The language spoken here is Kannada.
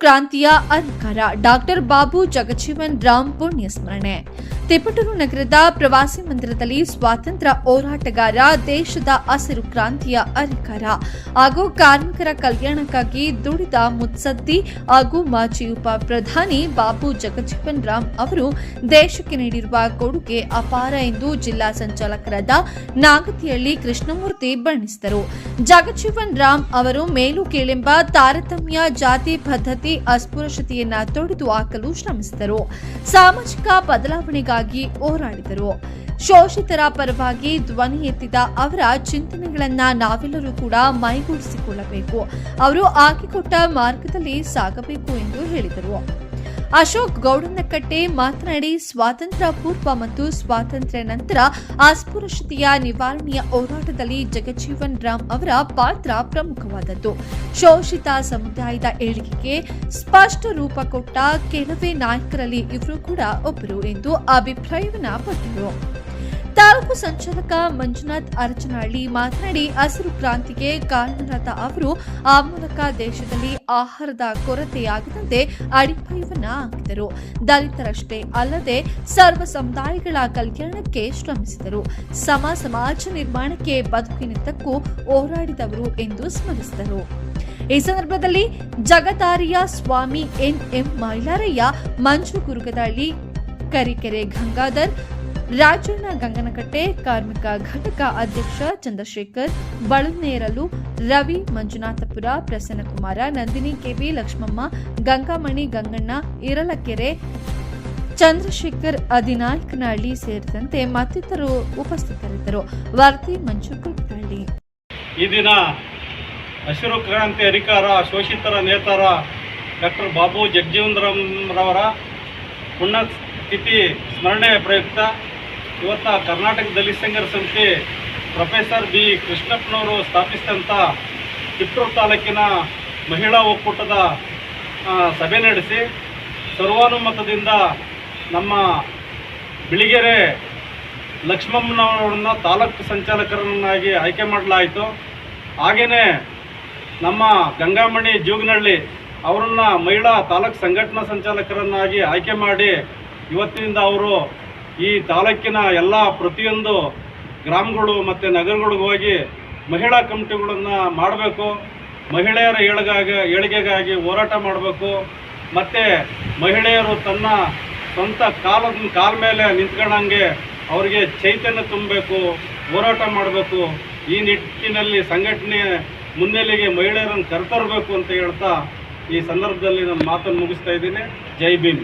ಕ್ರಾಂತಿಯ ಅಧಿಕಾರ ಡಾಕ್ಟರ್ ಬಾಬು ಜಗಜೀವನ್ ರಾಮ್ ಪುಣ್ಯ ಸ್ಮರಣೆ ತಿಪಟೂರು ನಗರದ ಪ್ರವಾಸಿ ಮಂದಿರದಲ್ಲಿ ಸ್ವಾತಂತ್ರ್ಯ ಹೋರಾಟಗಾರ ದೇಶದ ಹಸಿರು ಕ್ರಾಂತಿಯ ಅಧಿಕಾರ ಹಾಗೂ ಕಾರ್ಮಿಕರ ಕಲ್ಯಾಣಕ್ಕಾಗಿ ದುಡಿದ ಮುತ್ಸದ್ದಿ ಹಾಗೂ ಮಾಜಿ ಉಪ ಪ್ರಧಾನಿ ಬಾಬು ಜಗಜೀವನ್ ರಾಮ್ ಅವರು ದೇಶಕ್ಕೆ ನೀಡಿರುವ ಕೊಡುಗೆ ಅಪಾರ ಎಂದು ಜಿಲ್ಲಾ ಸಂಚಾಲಕರಾದ ನಾಗತಿಹಳ್ಳಿ ಕೃಷ್ಣಮೂರ್ತಿ ಬಣ್ಣಿಸಿದರು. ಜಗಜೀವನ್ ರಾಮ್ ಅವರು ಮೇಲು ಕೇಳೆಂಬ ತಾರತಮ್ಯ, ಜಾತಿ ಪದ್ಧತಿ, ಅಸ್ಪೃಶ್ಯತೆಯನ್ನ ತೊಡೆದು ಹಾಕಲು ಶ್ರಮಿಸಿದರು. ಸಾಮಾಜಿಕ ಬದಲಾವಣೆಗಾಗಿ ಹೋರಾಡಿದರು. ಶೋಷಿತರ ಪರವಾಗಿ ಧ್ವನಿ ಎತ್ತಿದ ಅವರ ಚಿಂತನೆಗಳನ್ನ ನಾವೆಲ್ಲರೂ ಕೂಡ ಮೈಗೂಡಿಸಿಕೊಳ್ಳಬೇಕು. ಅವರು ಹಾಕಿಕೊಟ್ಟ ಮಾರ್ಗದಲ್ಲಿ ಸಾಗಬೇಕು ಎಂದು ಹೇಳಿದರು. ಅಶೋಕ್ ಗೌಡನಕಟ್ಟೆ ಮಾತನಾಡಿ ಸ್ವಾತಂತ್ರ್ಯ ಪೂರ್ವ ಮತ್ತು ಸ್ವಾತಂತ್ರ್ಯ ನಂತರ ಅಸ್ಪೃಶ್ಯತೆಯ ನಿವಾರಣೆಯ ಹೋರಾಟದಲ್ಲಿ ಜಗಜೀವನ್ ರಾಮ್ ಅವರ ಪಾತ್ರ ಪ್ರಮುಖವಾದದ್ದು. ಶೋಷಿತ ಸಮುದಾಯದ ಏಳಿಗೆಗೆ ಸ್ಪಷ್ಟ ರೂಪ ಕೊಟ್ಟ ಕೆಲವೇ ನಾಯಕರಲ್ಲಿ ಇವರು ಕೂಡ ಒಬ್ಬರು ಎಂದು ಅಭಿಪ್ರಾಯವನ್ನ ಪಟ್ಟರು. ತಾಲೂಕು ಸಂಚಾಲಕ ಮಂಜುನಾಥ್ ಅರಚನಹಳ್ಳಿ ಮಾತನಾಡಿ, ಹಸಿರು ಕ್ರಾಂತಿಗೆ ಕಾರಣರಾದ ಅವರು ಆ ಮೂಲಕ ದೇಶದಲ್ಲಿ ಆಹಾರದ ಕೊರತೆಯಾಗದಂತೆ ಅಡಿಪಾಯವನ್ನ ಹಾಕಿದರು. ದಲಿತರಷ್ಟೇ ಅಲ್ಲದೆ ಸರ್ವ ಸಮುದಾಯಗಳ ಕಲ್ಯಾಣಕ್ಕೆ ಶ್ರಮಿಸಿದರು. ಸಮ ಸಮಾಜ ನಿರ್ಮಾಣಕ್ಕೆ ಬದುಕಿನಿದ್ದಕ್ಕೂ ಹೋರಾಡಿದವರು ಎಂದು ಸ್ಮರಿಸಿದರು. ಈ ಸಂದರ್ಭದಲ್ಲಿ ಜಗತಾರಿಯ ಸ್ವಾಮಿ ಎನ್ ಎಂ ಮೈಲಾರಯ್ಯ, ಮಂಜು ಗುರುಗದಳ್ಳಿ ಕರಿಕೆರೆ ಗಂಗಾಧರ್ ರಾಜಣ್ಣ ಗಂಗನಕಟ್ಟೆ ಕಾರ್ಮಿಕ ಘಟಕ ಅಧ್ಯಕ್ಷ ಚಂದ್ರಶೇಖರ್, ಬಳನೇರಲು ರವಿ ಮಂಜುನಾಥಪುರ, ಪ್ರಸನ್ನಕುಮಾರ, ನಂದಿನಿ ಕೆವಿ ಲಕ್ಷ್ಮಮ್ಮ, ಗಂಗಾಮಣಿ ಗಂಗಣ್ಣ, ಇರಲಕೆರೆ ಚಂದ್ರಶೇಖರ್ ಅದಿನಾಯಕನಹಳ್ಳಿ ಸೇರಿದಂತೆ ಮತ್ತಿತರರು ಉಪಸ್ಥಿತರಿದ್ದರು. ವಾರ್ತೆ ಮಂಜು ಈ ದಿನ ಹಸಿರು ಕ್ರಾಂತಿ ಅಧಿಕಾರ ಶೋಷಿತರ ನೇತಾರ ಡಾಕ್ಟರ್ ಬಾಬು ಜಗಜೀವನರಾಮ್ರವರ ಪುಣ್ಯತಿಥಿ ಸ್ಮರಣೆ ಪ್ರಯುಕ್ತ ಇವತ್ತ ಕರ್ನಾಟಕ ದಲಿತ ಸಂಘರ ಸಂಸ್ಥೆ ಪ್ರೊಫೆಸರ್ ಬಿ ಕೃಷ್ಣಪ್ಪನವರು ಸ್ಥಾಪಿಸಿದಂಥ ಚಿತ್ರೂರು ತಾಲೂಕಿನ ಮಹಿಳಾ ಒಕ್ಕೂಟದ ಸಭೆ ನಡೆಸಿ ಸರ್ವಾನುಮತದಿಂದ ನಮ್ಮ ಬಿಳಿಗೆರೆ ಲಕ್ಷ್ಮಮ್ಮನವರನ್ನ ತಾಲೂಕು ಸಂಚಾಲಕರನ್ನಾಗಿ ಆಯ್ಕೆ ಮಾಡಲಾಯಿತು. ಹಾಗೆಯೇ ನಮ್ಮ ಗಂಗಾಮಣಿ ಜೂಗನಹಳ್ಳಿ ಅವರನ್ನು ಮಹಿಳಾ ತಾಲೂಕು ಸಂಘಟನಾ ಸಂಚಾಲಕರನ್ನಾಗಿ ಆಯ್ಕೆ ಮಾಡಿ ಇವತ್ತಿನಿಂದ ಅವರು ಈ ತಾಲೂಕಿನ ಎಲ್ಲ ಪ್ರತಿಯೊಂದು ಗ್ರಾಮಗಳು ಮತ್ತು ನಗರಗಳಿಗೆ ಹೋಗಿ ಮಹಿಳಾ ಕಮಿಟಿಗಳನ್ನು ಮಾಡಬೇಕು. ಮಹಿಳೆಯರ ಏಳಿಗಾಗಿ, ಏಳಿಗೆಗಾಗಿ ಹೋರಾಟ ಮಾಡಬೇಕು. ಮತ್ತು ಮಹಿಳೆಯರು ತನ್ನ ಸ್ವಂತ ಕಾಲದ, ಕಾಲ ಮೇಲೆ ನಿಂತ್ಕೊಳ್ಳಂಗೆ ಅವರಿಗೆ ಚೈತನ್ಯ ತುಂಬಬೇಕು, ಹೋರಾಟ ಮಾಡಬೇಕು. ಈ ನಿಟ್ಟಿನಲ್ಲಿ ಸಂಘಟನೆ ಮುನ್ನೆಲೆಗೆ ಮಹಿಳೆಯರನ್ನು ಕರೆತರಬೇಕು ಅಂತ ಹೇಳ್ತಾ ಈ ಸಂದರ್ಭದಲ್ಲಿ ನಾನು ಮಾತನ್ನು ಮುಗಿಸ್ತಾ ಇದ್ದೀನಿ. ಜೈ ಭೀಮ್.